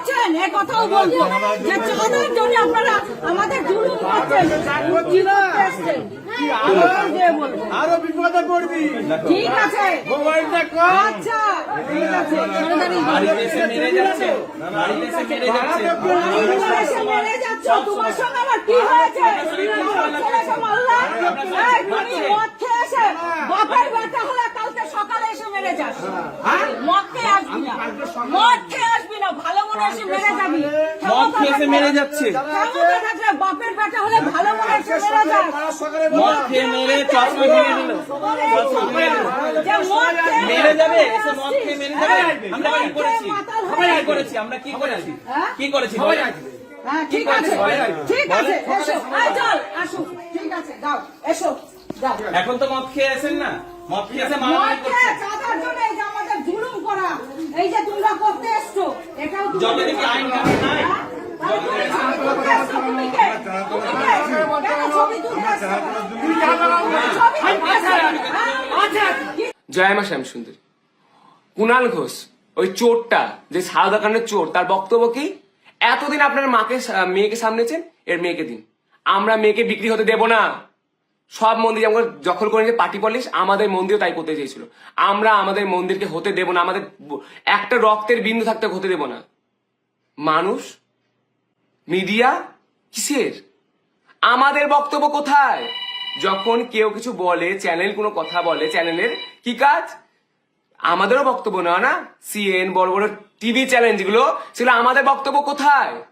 করছেন এ কথাও বলব যে চাঁদার জন্য আপনারা আমাদের জুলুম করছেন কি করতে এসছেন? যে বলব। আরও বিপদে পড়বি ঠিক আছে মোবাইলটা কর আচ্ছা ঠিক আছে বাড়িতে এসে মেরে যাচ্ছে বাড়িতে এসে মেরে যাচ্ছে তুমি এসে মেরে যাচ্ছ, তোমার সঙ্গে আমার কি হয়েছে? আমার ছেলেকে মারলে? এই, তুমি মদ খেয়ে বাপের বেটা হলে কালকে সকালে এসে মেরে যাস। মদ খেয়ে আসবি না। মদ খেয়ে আসবি না, ভালো মনে এসে মেরে যাবি। মদ খেয়ে মেরে যাচ্ছে। বাপের বেটা হলে ভালো মনে এসে মেরে যাস। মদ খেয়ে মেরে চশমা ভেঙে দিল চশমা ভেঙে দিল যে মদ খেয়ে মেরে যাবে এসে মদ খেয়ে মেরে যাবে। আমরা কি করেছি? মাতাল আমরা কি করেছি? আমরা কি করেছি? হ্যাঁ? কি করেছি? হ্যাঁ, ঠিক আছে। ঠিক আছে এসো। আয় চল আসো। ঠিক আছে যাও। এসো। যাও। এখন তো মদ খেয়ে আসেন না? মদ খেয়ে এসে মদ মারামারি করছে জুলুম করা। এই যে তোমরা করতে এসছো এটাও জয় মা শ্যাম সুন্দর। কুণাল ঘোষ ওই চোরটা যে সারদা কাণ্ডের চোর তার বক্তব্য কি? এতদিন আপনার মাকে মেয়েকে সামনেছেন এর মেয়েকে দিন। আমরা মেয়েকে বিক্রি হতে দেব না। সব মন্দির যেমন দখল করে নিয়ে পার্টি পলিশ আমাদের মন্দিরও তাই করতে চেয়েছিল। আমরা আমাদের মন্দিরকে হতে দেব না, আমাদের একটা রক্তের বিন্দু থাকতে হতে দেব না। মানুষ? মিডিয়া? কিসের? আমাদের বক্তব্য কোথায়? যখন কেউ কিছু বলে, চ্যানেল কোনো কথা বলে, চ্যানেলের কি কাজ? আমাদেরও বক্তব্য না না? সিএন বড় বড় টিভি চ্যানেল যেগুলো, সেগুলো আমাদের বক্তব্য কোথায়?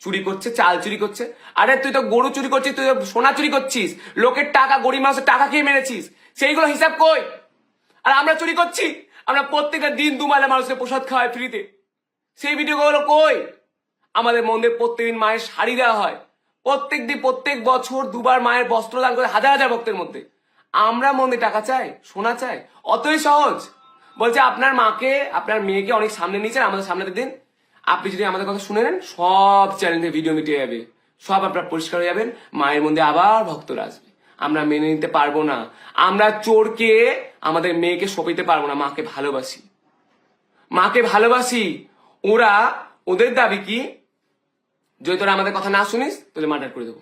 চুরি করছে, চাল চুরি করছে। আরে তুই তো গরু চুরি করছিস, তুই তো সোনা চুরি করছিস। লোকের টাকা, গরিব মানুষের টাকা খেয়ে মেরেছিস। সেইগুলো হিসাব কই? আর আমরা চুরি করছি? আমরা প্রত্যেকটা দিন দুমালে মানুষকে প্রসাদ খাওয়াই ফ্রিতে। সেই ভিডিওগুলো কই? আমাদের মন্দির প্রত্যেকদিন মায়ের শাড়ি দেওয়া হয়। প্রত্যেক দিন, প্রত্যেক বছর দুবার মায়ের বস্ত্র দান করে হাজার হাজার ভক্তের মধ্যে। আমরা মন্দির টাকা চাই, সোনা চাই। অতই সহজ। বলছে আপনার মাকে, আপনার মেয়েকে অনেক সামনে নিয়েছেন, আমাদের সামনে দিন। আপনি যদি আমাদের কথা শুনে নেন, সব চ্যানেলে ভিডিও মিটে যাবে। সব আপনার পরিষ্কার হয়ে যাবেন, মায়ের মধ্যে আবার ভক্তরা আসবে। আমরা মেনে নিতে পারব না। আমরা চোরকে, আমাদের মেয়েকে সপিতে পারব না, মাকে ভালোবাসি। মাকে ভালোবাসি। ওরা, ওদের দাবি কি? যদি তোরা আমাদের কথা না শুনিস তাহলে মার্ডার করে দেবো।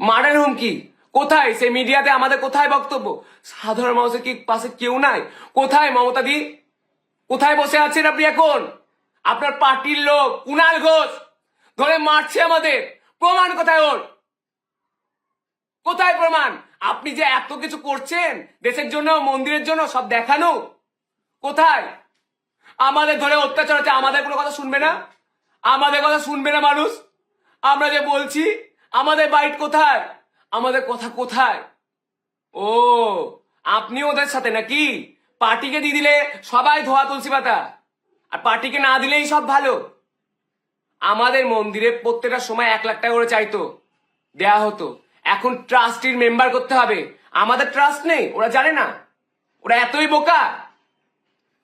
মার্ডার হুমকি কোথায়? সেই মিডিয়াতে আমাদের কোথায় বক্তব্য? সাধারণ মানুষের কি পাশে কেউ নাই? কোথায় মমতা দি? কোথায় বসে আছেন আপনি এখন? আপনার পার্টির লোক কুণাল ঘোষ। ধরে মারছে আমাদের। প্রমাণ কোথায় ওর? কোথায় প্রমাণ? আপনি যে এত কিছু করছেন, দেশের জন্য, মন্দিরের জন্য, সব দেখানো। কোথায়? আমাদের ধরে অত্যাচার হচ্ছে, আমাদের কোনো কথা শুনবে না? আমাদের কথা শুনবে না মানুষ? আমরা যে বলছি, আমাদের বাইট কোথায়? আমাদের কথা কোথায়? ও, আপনি ওদের সাথে নাকি? পার্টিকে দিয়ে দিলে সবাই ধোয়া তুলসী পাতা। আর পার্টিকে না দিলেই সব ভালো। আমাদের মন্দিরে প্রত্যেকটা সময় এক লাখ টাকা করে চাইতো। দেয়া হতো। এখন ট্রাস্টির মেম্বার করতে হবে। আমাদের ট্রাস্ট নেই, ওরা জানে না। ওরা এতই বোকা।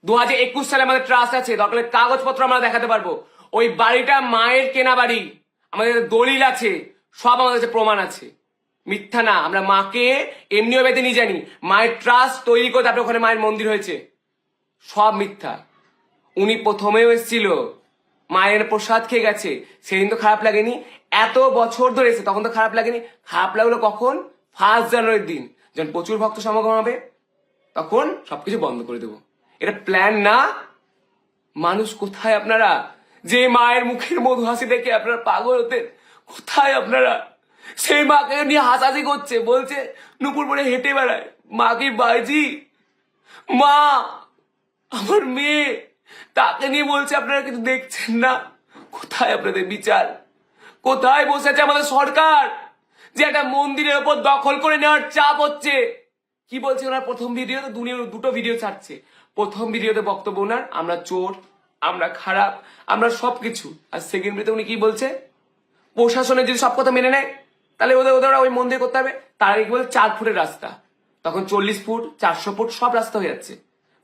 দু হাজার একুশ সালে আমাদের ট্রাস্ট আছে, দরকার হলে কাগজপত্র আমরা দেখাতে পারব। ওই বাড়িটা মায়ের কেনা বাড়ি। আমাদের দলিল আছে, সব আমাদের কাছে প্রমাণ আছে। মিথ্যা না, আমরা মাকে এমনিও বেঁধে নিয়ে জানি মায়ের ট্রাস্ট তৈরি করে তারপরে ওখানে মায়ের মন্দির হয়েছে। সব মিথ্যা। উনি প্রথমেও এসেছিল। মায়ের প্রসাদ খেয়ে গেছে। সেদিন তো খারাপ লাগেনি। এত বছর ধরে এসে তখন তো খারাপ লাগেনি। খারাপ লাগল কখন? ফার্স্ট জানুয়ারির দিন। যখন প্রচুর ভক্ত সমাগম হবে, তখন সবকিছু বন্ধ করে দেবো। এটা প্ল্যান না। মানুষ কোথায় আপনারা? যে মায়ের মুখের মধু হাসি দেখে আপনারা পাগল হতেন কোথায় আপনারা? সেই মাকে নিয়ে হাসাহাসি করছে। বলছে, নুপুর পরে হেঁটে বেড়ায়। মাকে বাজি মা, আমার মেয়ে। তাকে নিয়ে বলছে, আপনারা কিছু দেখছেন না? কোথায় আপনাদের বিচার? কোথায় বসে আছে আমাদের সরকার? যে একটা মন্দিরের ওপর দখল করে নেওয়ার চাপ হচ্ছে। কি বলছে ওনার প্রথম ভিডিওতে? দুনিয়া দুটো ভিডিও ছাড়ছে। প্রথম ভিডিওতে বক্তব্য ওনার, আমরা চোর, আমরা খারাপ, আমরা সবকিছু। আর সেকেন্ড ভিডিওতে উনি কি বলছে? প্রশাসনের যদি সব কথা মেনে নেয়, তাহলে ওদের ওদের ওই মন্দির করতে হবে। তার আগে কি বলে চার ফুটের রাস্তা। তখন চল্লিশ ফুট, চারশো ফুট সব রাস্তা হয়ে যাচ্ছে।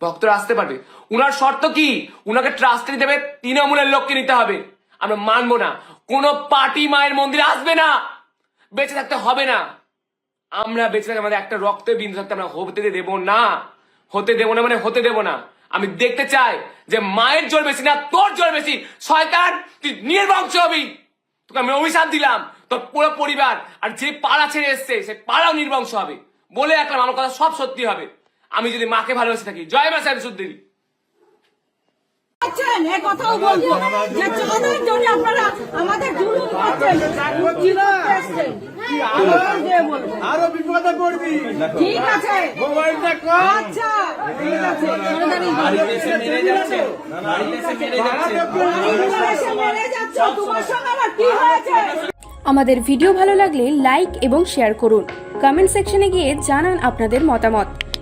ভক্তরা আসতে পারবে। উনার শর্ত কি? উনাকে ট্রাস্টে দেবে তৃণমূলের লোককে নিতে হবে। আমরা মানবো না। কোনো পার্টি মায়ের মন্দিরে আসবে না। বেঁচে থাকতে হবে না। আমরা বেঁচে থাকতে আমাদের একটা রক্তের বিন্দু থাকতে আমরা হতে দেবো না। হতে দেবো না মানে হতে দেবো না। আমি দেখতে চাই যে মায়ের জোর বেশি না তোর জোর বেশি। শয়তান, তুই নির্বংশ হবি। তোকে আমি অভিশাপ দিলাম। তোর পুরো পরিবার আর যে পাড়া ছেড়ে এসছে, সে পাড়াও নির্বংশ হবে। বলে রাখলাম আমার কথা সব সত্যি হবে। আমি যদি মাকে ভালোবেসে থাকি। জয় মা সাহেব সুদ্দিনী করছেন এ কথাও বলব যে চাঁদের জন্য আপনারা আমাদের জুলুম করছেন কি করতে এসছেন? উত্তর দিয়ে বলব। আরও বিপদে পড়বি। ঠিক আছে। মোবাইলটা আচ্ছা ঠিক আছে। তাড়াতাড়ি বাড়িতে এসে মেরে যাচ্ছে মেরে যাচ্ছে বাড়িতে এসে মেরে যাচ্ছ, তোমার সঙ্গে আমার কি হয়েছে আমাদের ভিডিও ভালো লাগলে লাইক এবং শেয়ার করুন। কমেন্ট সেকশনে গিয়ে জানান আপনাদের মতামত।